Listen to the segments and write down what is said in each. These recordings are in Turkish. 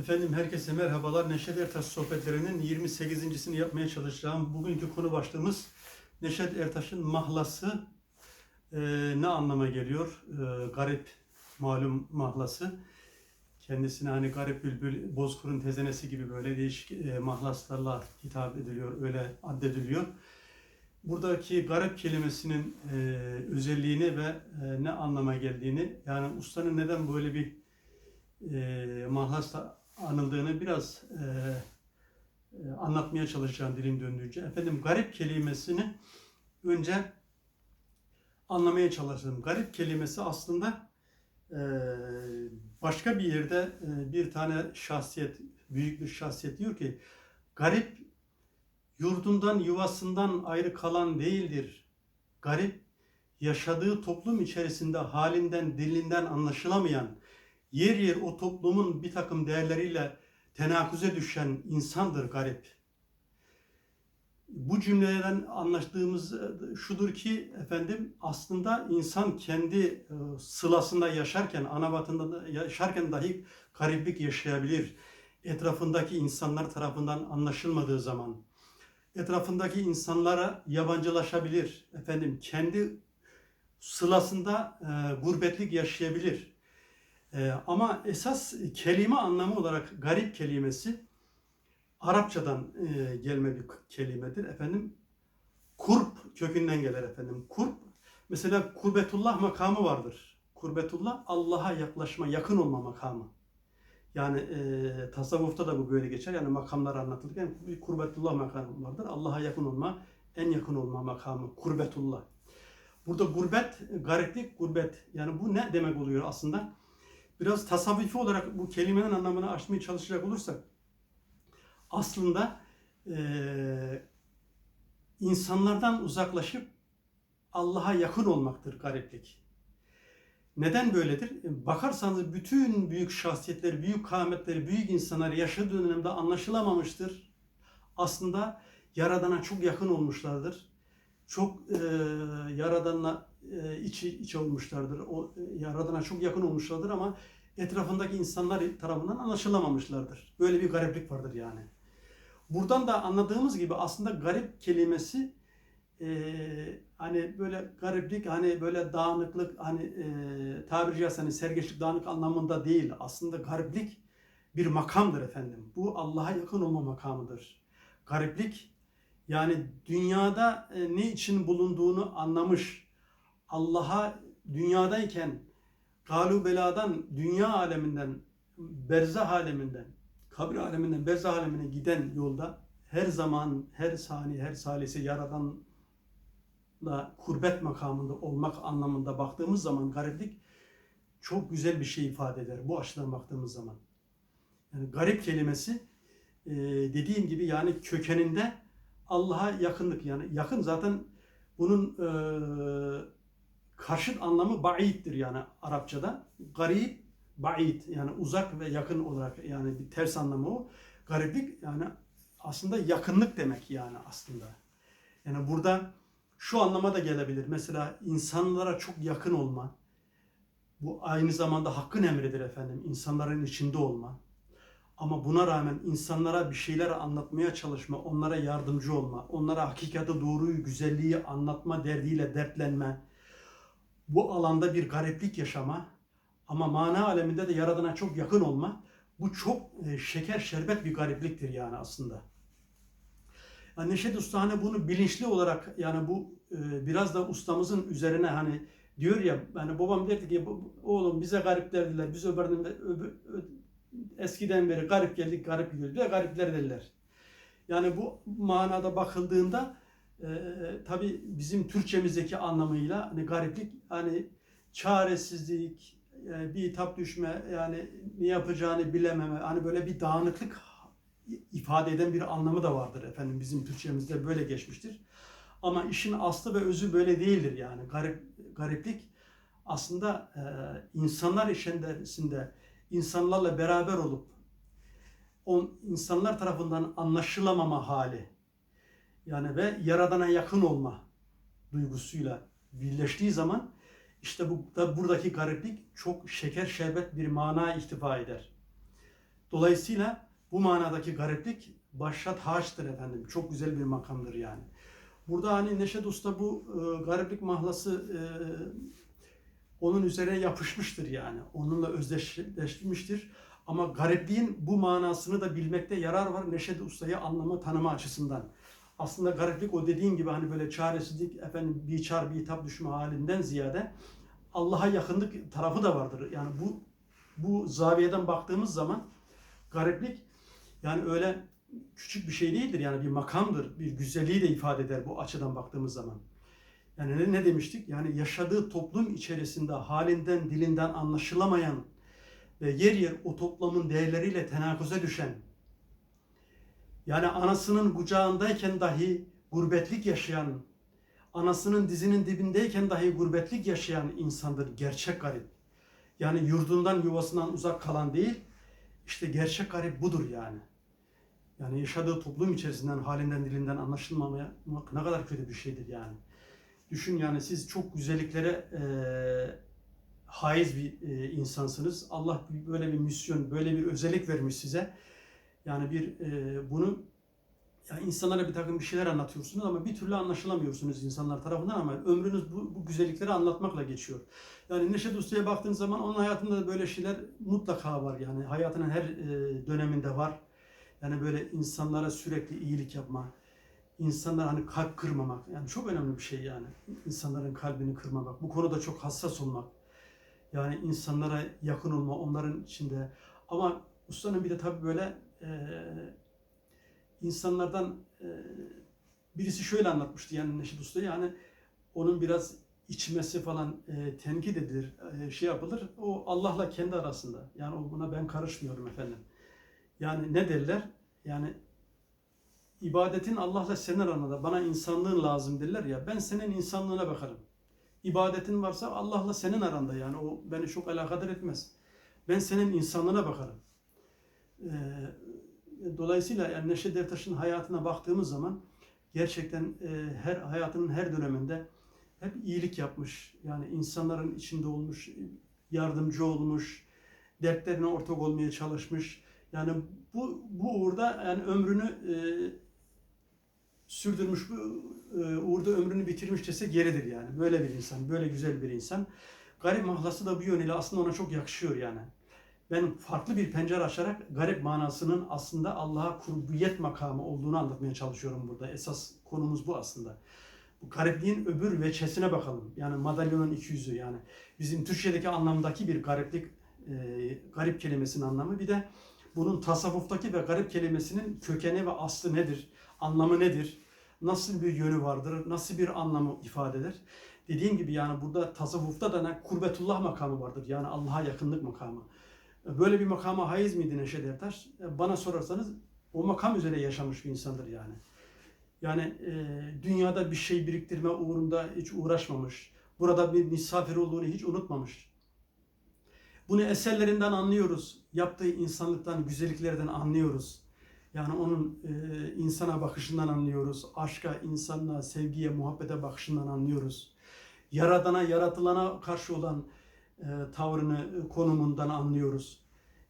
Efendim herkese merhabalar. Neşet Ertaş sohbetlerinin 28.sini yapmaya çalışacağım. Bugünkü konu başlığımız Neşet Ertaş'ın mahlası e, ne anlama geliyor? E, garip malum mahlası. Kendisine hani garip bülbül, bozkurun tezenesi gibi böyle değişik e, mahlaslarla hitap ediliyor, öyle addediliyor. Buradaki garip kelimesinin e, özelliğini ve e, ne anlama geldiğini, yani ustanın neden böyle bir e, mahlasla anıldığını biraz e, e, anlatmaya çalışacağım dilim döndüğünce. Efendim garip kelimesini önce anlamaya çalıştım. Garip kelimesi aslında e, başka bir yerde e, bir tane şahsiyet, büyük bir şahsiyet diyor ki garip yurdundan yuvasından ayrı kalan değildir. Garip yaşadığı toplum içerisinde halinden dilinden anlaşılamayan yer yer o toplumun bir takım değerleriyle tenaküze düşen insandır garip. Bu cümleden anlaştığımız e, şudur ki efendim aslında insan kendi e, sılasında yaşarken, ana vatında da yaşarken dahi gariplik yaşayabilir. Etrafındaki insanlar tarafından anlaşılmadığı zaman, etrafındaki insanlara yabancılaşabilir. Efendim kendi sılasında e, gurbetlik yaşayabilir. Ee, ama esas kelime anlamı olarak garip kelimesi Arapçadan e, gelme bir kelimedir. Efendim kurp kökünden gelir efendim. Kurp mesela kurbetullah makamı vardır. Kurbetullah Allah'a yaklaşma, yakın olma makamı. Yani e, tasavvufta da bu böyle geçer. Yani makamlar anlatılırken bir kurbetullah makamı vardır. Allah'a yakın olma, en yakın olma makamı. Kurbetullah. Burada gurbet, gariplik, gurbet. Yani bu ne demek oluyor aslında? Biraz tasavvufi olarak bu kelimenin anlamını açmaya çalışacak olursak aslında e, insanlardan uzaklaşıp Allah'a yakın olmaktır gariplik. Neden böyledir? Bakarsanız bütün büyük şahsiyetleri, büyük kâmetleri, büyük insanlar yaşadığı dönemde anlaşılamamıştır. Aslında Yaradan'a çok yakın olmuşlardır. Çok e, Yaradan'la e, içe olmuşlardır. O e, Yaradan'a çok yakın olmuşlardır ama etrafındaki insanlar tarafından anlaşılamamışlardır. Böyle bir gariplik vardır yani. Buradan da anladığımız gibi aslında garip kelimesi e, hani böyle gariplik hani böyle dağınıklık hani e, tabiri caizse hani sergeçlik dağınık anlamında değil. Aslında gariplik bir makamdır efendim. Bu Allah'a yakın olma makamıdır. Gariplik yani dünyada e, ne için bulunduğunu anlamış, Allah'a dünyadayken galu beladan, dünya aleminden, berzah aleminden, kabir aleminden berzah alemine giden yolda her zaman, her saniye, her salise yaradanla kurbet makamında olmak anlamında baktığımız zaman gariplik çok güzel bir şey ifade eder bu açıdan baktığımız zaman. Yani garip kelimesi e, dediğim gibi yani kökeninde Allah'a yakınlık yani yakın zaten bunun e, karşıt anlamı ba'iddir yani Arapçada. Garip, ba'id yani uzak ve yakın olarak yani bir ters anlamı o. Gariplik yani aslında yakınlık demek yani aslında. Yani burada şu anlama da gelebilir. Mesela insanlara çok yakın olma. Bu aynı zamanda hakkın emridir efendim. İnsanların içinde olma. Ama buna rağmen insanlara bir şeyler anlatmaya çalışma, onlara yardımcı olma, onlara hakikati, doğruyu, güzelliği anlatma derdiyle dertlenme, bu alanda bir gariplik yaşama ama mana aleminde de Yaradan'a çok yakın olma bu çok e, şeker şerbet bir garipliktir yani aslında. Yani Neşet Usta bunu bilinçli olarak yani bu e, biraz da ustamızın üzerine hani diyor ya hani babam derdi ki oğlum bize garip derdiler biz öbürden öbür, eskiden beri garip geldik garip gidiyoruz. Bir garipler derler. Yani bu manada bakıldığında e, tabi bizim Türkçemizdeki anlamıyla hani gariplik hani çaresizlik, yani bir tap düşme yani ne yapacağını bilememe hani böyle bir dağınıklık ifade eden bir anlamı da vardır efendim bizim Türkçemizde böyle geçmiştir. Ama işin aslı ve özü böyle değildir yani garip gariplik aslında e, insanlar içerisinde insanlarla beraber olup on insanlar tarafından anlaşılamama hali yani ve yaradana yakın olma duygusuyla birleştiği zaman işte bu da buradaki gariplik çok şeker şerbet bir mana ihtiva eder. Dolayısıyla bu manadaki gariplik başat haçtır efendim. Çok güzel bir makamdır yani. Burada hani Neşet Usta bu e, gariplik mahlası e, onun üzerine yapışmıştır yani. Onunla özdeşleşmiştir. Ama garipliğin bu manasını da bilmekte yarar var Neşet Usta'yı anlama, tanıma açısından. Aslında gariplik o dediğin gibi hani böyle çaresizlik, efendim bir çar bir tap düşme halinden ziyade Allah'a yakınlık tarafı da vardır. Yani bu bu zaviyeden baktığımız zaman gariplik yani öyle küçük bir şey değildir. Yani bir makamdır. Bir güzelliği de ifade eder bu açıdan baktığımız zaman. Yani ne, ne demiştik? Yani yaşadığı toplum içerisinde halinden, dilinden anlaşılamayan ve yer yer o toplumun değerleriyle tenakuze düşen, yani anasının kucağındayken dahi gurbetlik yaşayan, anasının dizinin dibindeyken dahi gurbetlik yaşayan insandır gerçek garip. Yani yurdundan, yuvasından uzak kalan değil, işte gerçek garip budur yani. Yani yaşadığı toplum içerisinden, halinden, dilinden anlaşılmamaya ne kadar kötü bir şeydir yani. Düşün yani siz çok güzelliklere e, haiz bir e, insansınız. Allah böyle bir misyon, böyle bir özellik vermiş size. Yani bir e, bunu yani insanlara bir takım bir şeyler anlatıyorsunuz ama bir türlü anlaşılamıyorsunuz insanlar tarafından ama ömrünüz bu, bu güzellikleri anlatmakla geçiyor. Yani Neşet Usta'ya baktığınız zaman onun hayatında da böyle şeyler mutlaka var yani hayatının her e, döneminde var. Yani böyle insanlara sürekli iyilik yapma, insanlar hani kalp kırmamak yani çok önemli bir şey yani insanların kalbini kırmamak. Bu konuda çok hassas olmak. Yani insanlara yakın olma, onların içinde. Ama ustanın bir de tabii böyle e, insanlardan e, birisi şöyle anlatmıştı yani Neşet Usta yani onun biraz içmesi falan e, tenkit edilir, e, şey yapılır. O Allah'la kendi arasında. Yani o buna ben karışmıyorum efendim. Yani ne derler? Yani ibadetin Allah'la senin aranda bana insanlığın lazım derler ya ben senin insanlığına bakarım. İbadetin varsa Allah'la senin aranda yani o beni çok alakadar etmez. Ben senin insanlığına bakarım. Dolayısıyla yani Neşet Ertaş'ın hayatına baktığımız zaman gerçekten her hayatının her döneminde hep iyilik yapmış. Yani insanların içinde olmuş, yardımcı olmuş, dertlerine ortak olmaya çalışmış. Yani bu bu uğurda yani ömrünü e, sürdürmüş, bu e, uğurda ömrünü bitirmiş desek yeridir yani. Böyle bir insan, böyle güzel bir insan. Garip mahlası da bu yönüyle aslında ona çok yakışıyor yani. Ben farklı bir pencere açarak garip manasının aslında Allah'a kurbiyet makamı olduğunu anlatmaya çalışıyorum burada. Esas konumuz bu aslında. Bu garipliğin öbür veçesine bakalım. Yani madalyonun iki yüzü yani. Bizim Türkçedeki anlamdaki bir gariplik, e, garip kelimesinin anlamı. Bir de bunun tasavvuftaki ve garip kelimesinin kökeni ve aslı nedir? Anlamı nedir? Nasıl bir yönü vardır? Nasıl bir anlamı ifade eder? Dediğim gibi yani burada tasavvufta da ne? Kurbetullah makamı vardır. Yani Allah'a yakınlık makamı. Böyle bir makama haiz miydi Neşet Ertaş? Bana sorarsanız o makam üzere yaşamış bir insandır yani. Yani e, dünyada bir şey biriktirme uğrunda hiç uğraşmamış. Burada bir misafir olduğunu hiç unutmamış. Bunu eserlerinden anlıyoruz. Yaptığı insanlıktan, güzelliklerden anlıyoruz. Yani onun e, insana bakışından anlıyoruz. Aşka, insanlığa, sevgiye, muhabbete bakışından anlıyoruz. Yaradana, yaratılana karşı olan e, tavrını, e, konumundan anlıyoruz.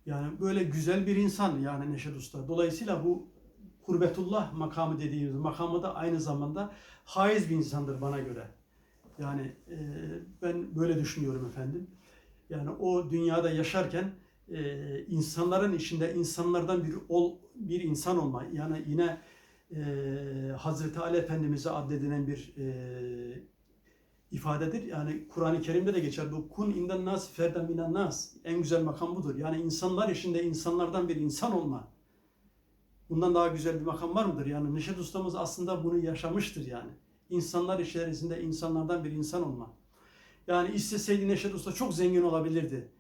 Yani böyle güzel bir insan yani Neşet Usta. Dolayısıyla bu Kurbetullah makamı dediğimiz makamı da aynı zamanda haiz bir insandır bana göre. Yani e, ben böyle düşünüyorum efendim. Yani o dünyada yaşarken e, insanların içinde insanlardan bir ol bir insan olma. Yani yine e, Hazreti Ali Efendimiz'e addedilen bir e, ifadedir. Yani Kur'an-ı Kerim'de de geçer. Bu kun inden nas ferden minen nas. En güzel makam budur. Yani insanlar içinde insanlardan bir insan olma. Bundan daha güzel bir makam var mıdır? Yani Neşet Ustamız aslında bunu yaşamıştır yani. İnsanlar içerisinde insanlardan bir insan olma. Yani isteseydi Neşet Usta çok zengin olabilirdi.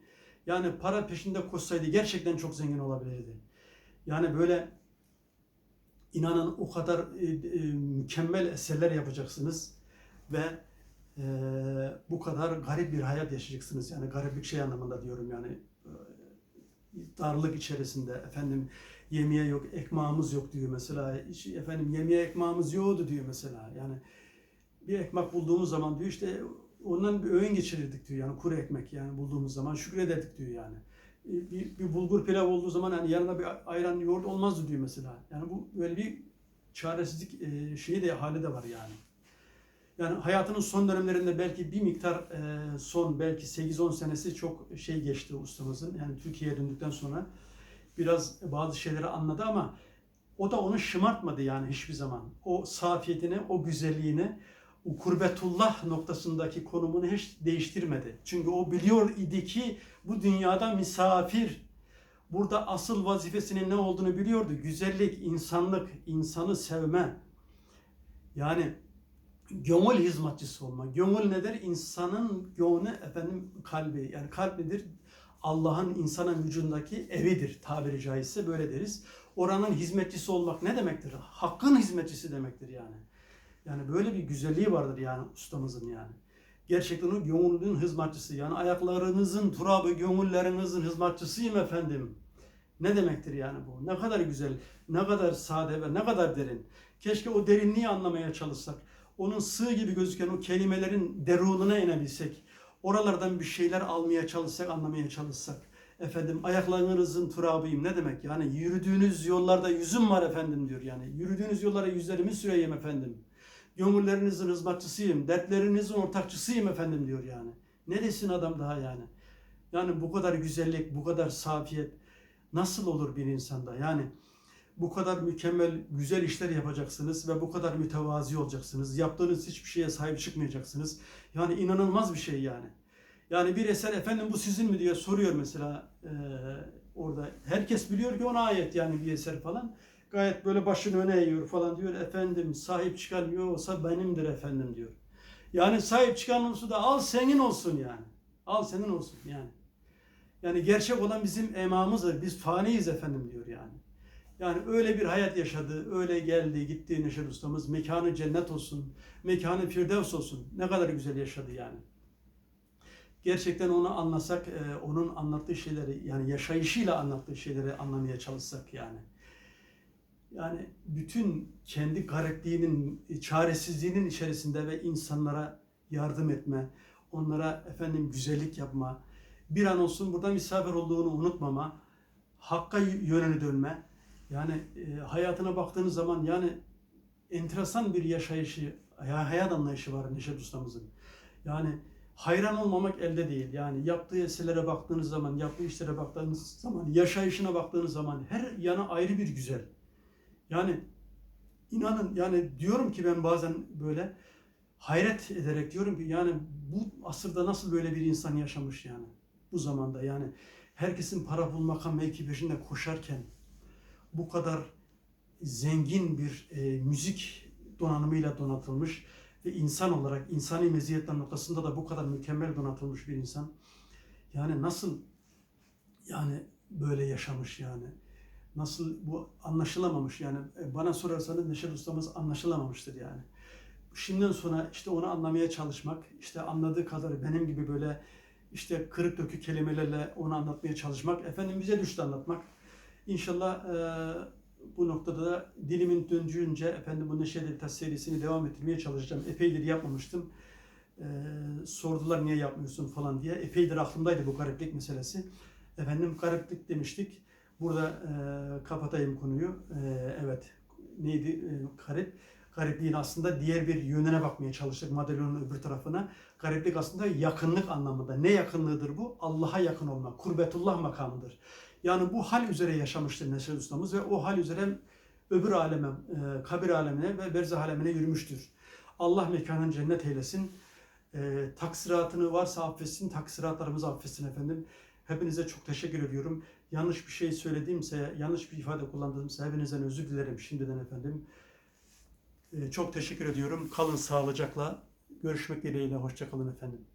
Yani para peşinde koşsaydı gerçekten çok zengin olabilirdi. Yani böyle inanın o kadar e, e, mükemmel eserler yapacaksınız ve e, bu kadar garip bir hayat yaşayacaksınız. Yani gariplik şey anlamında diyorum yani e, darlık içerisinde efendim yemeğe yok, ekmağımız yok diyor mesela. Efendim yemeğe ekmağımız yoktu diyor mesela. Yani bir ekmek bulduğumuz zaman diyor işte ondan bir öğün geçirirdik diyor yani kuru ekmek yani bulduğumuz zaman şükrederdik diyor yani. e, bir, bir bulgur pilav olduğu zaman yani yanında bir ayran yoğurt olmazdı diyor mesela. Yani bu böyle bir çaresizlik e, şeyi de hali de var yani. Yani hayatının son dönemlerinde belki bir miktar e, son belki 8-10 senesi çok şey geçti ustamızın. Yani Türkiye'ye döndükten sonra biraz bazı şeyleri anladı ama o da onu şımartmadı yani hiçbir zaman. O safiyetini, o güzelliğini, o kurbetullah noktasındaki konumunu hiç değiştirmedi. Çünkü o biliyor idi ki bu dünyada misafir. Burada asıl vazifesinin ne olduğunu biliyordu. Güzellik, insanlık, insanı sevme. Yani gönül hizmetçisi olma. Gönül nedir? İnsanın gönlü efendim kalbi. Yani kalp nedir? Allah'ın insanın vücudundaki evidir tabiri caizse böyle deriz. Oranın hizmetçisi olmak ne demektir? Hakkın hizmetçisi demektir yani. Yani böyle bir güzelliği vardır yani ustamızın yani. Gerçekten o gönlünün hizmetçisi. Yani ayaklarınızın turabı, gönüllerinizin hizmetçisiyim efendim. Ne demektir yani bu? Ne kadar güzel, ne kadar sade ve ne kadar derin. Keşke o derinliği anlamaya çalışsak. Onun sığ gibi gözüken o kelimelerin derununa inebilsek. Oralardan bir şeyler almaya çalışsak, anlamaya çalışsak. Efendim ayaklarınızın turabıyım ne demek? Yani yürüdüğünüz yollarda yüzüm var efendim diyor yani. Yürüdüğünüz yollara yüzlerimi süreyim efendim. Gönüllerinizin hizmetçisiyim, dertlerinizin ortakçısıyım efendim diyor yani. Ne desin adam daha yani? Yani bu kadar güzellik, bu kadar safiyet nasıl olur bir insanda? Yani bu kadar mükemmel, güzel işler yapacaksınız ve bu kadar mütevazi olacaksınız. Yaptığınız hiçbir şeye sahip çıkmayacaksınız. Yani inanılmaz bir şey yani. Yani bir eser efendim bu sizin mi diye soruyor mesela eee, orada. Herkes biliyor ki ona ait yani bir eser falan. Gayet böyle başını öne eğiyor falan diyor. Efendim sahip çıkan yoksa benimdir efendim diyor. Yani sahip çıkan olsa da al senin olsun yani. Al senin olsun yani. Yani gerçek olan bizim emamızdır. Biz faniyiz efendim diyor yani. Yani öyle bir hayat yaşadı, öyle geldi, gitti Neşet Ustamız. Mekanı cennet olsun, mekanı firdevs olsun. Ne kadar güzel yaşadı yani. Gerçekten onu anlasak, e, onun anlattığı şeyleri, yani yaşayışıyla anlattığı şeyleri anlamaya çalışsak yani. Yani bütün kendi garipliğinin, çaresizliğinin içerisinde ve insanlara yardım etme, onlara efendim güzellik yapma, bir an olsun burada misafir olduğunu unutmama, hakka yönünü dönme. Yani e, hayatına baktığınız zaman yani enteresan bir yaşayışı, hay- hayat anlayışı var Neşet Ustamızın. Yani hayran olmamak elde değil. Yani yaptığı eserlere baktığınız zaman, yaptığı işlere baktığınız zaman, yaşayışına baktığınız zaman her yana ayrı bir güzel. Yani inanın yani diyorum ki ben bazen böyle hayret ederek diyorum ki yani bu asırda nasıl böyle bir insan yaşamış yani bu zamanda yani herkesin para pul makam mevki peşinde koşarken bu kadar zengin bir e, müzik donanımıyla donatılmış ve insan olarak insani meziyetler noktasında da bu kadar mükemmel donatılmış bir insan yani nasıl yani böyle yaşamış yani nasıl bu anlaşılamamış yani E, bana sorarsanız Neşet ustamız anlaşılamamıştır yani. Şimdiden sonra işte onu anlamaya çalışmak, işte anladığı kadar benim gibi böyle işte kırık dökük kelimelerle onu anlatmaya çalışmak, Efendimiz'e düştü anlatmak. İnşallah e, bu noktada da dilimin döndüğünce efendim bu Neşe Deltas serisini devam ettirmeye çalışacağım. Epeydir yapmamıştım. E, sordular niye yapmıyorsun falan diye. Epeydir aklımdaydı bu gariplik meselesi. Efendim gariplik demiştik. Burada e, kapatayım konuyu. E, evet neydi e, garip? Garipliğin aslında diğer bir yönüne bakmaya çalıştık madalyonun öbür tarafına. Gariplik aslında yakınlık anlamında. Ne yakınlığıdır bu? Allah'a yakın olmak. Kurbetullah makamıdır. Yani bu hal üzere yaşamıştır Neşet Ustamız ve o hal üzere öbür aleme, e, kabir alemine ve berzah alemine yürümüştür. Allah mekanın cennet eylesin. E, taksiratını varsa affetsin, taksiratlarımızı affetsin efendim. Hepinize çok teşekkür ediyorum. Yanlış bir şey söylediğimse, yanlış bir ifade kullandığımsa hepinizden özür dilerim şimdiden efendim. E, çok teşekkür ediyorum. Kalın sağlıcakla. Görüşmek dileğiyle. Hoşçakalın efendim.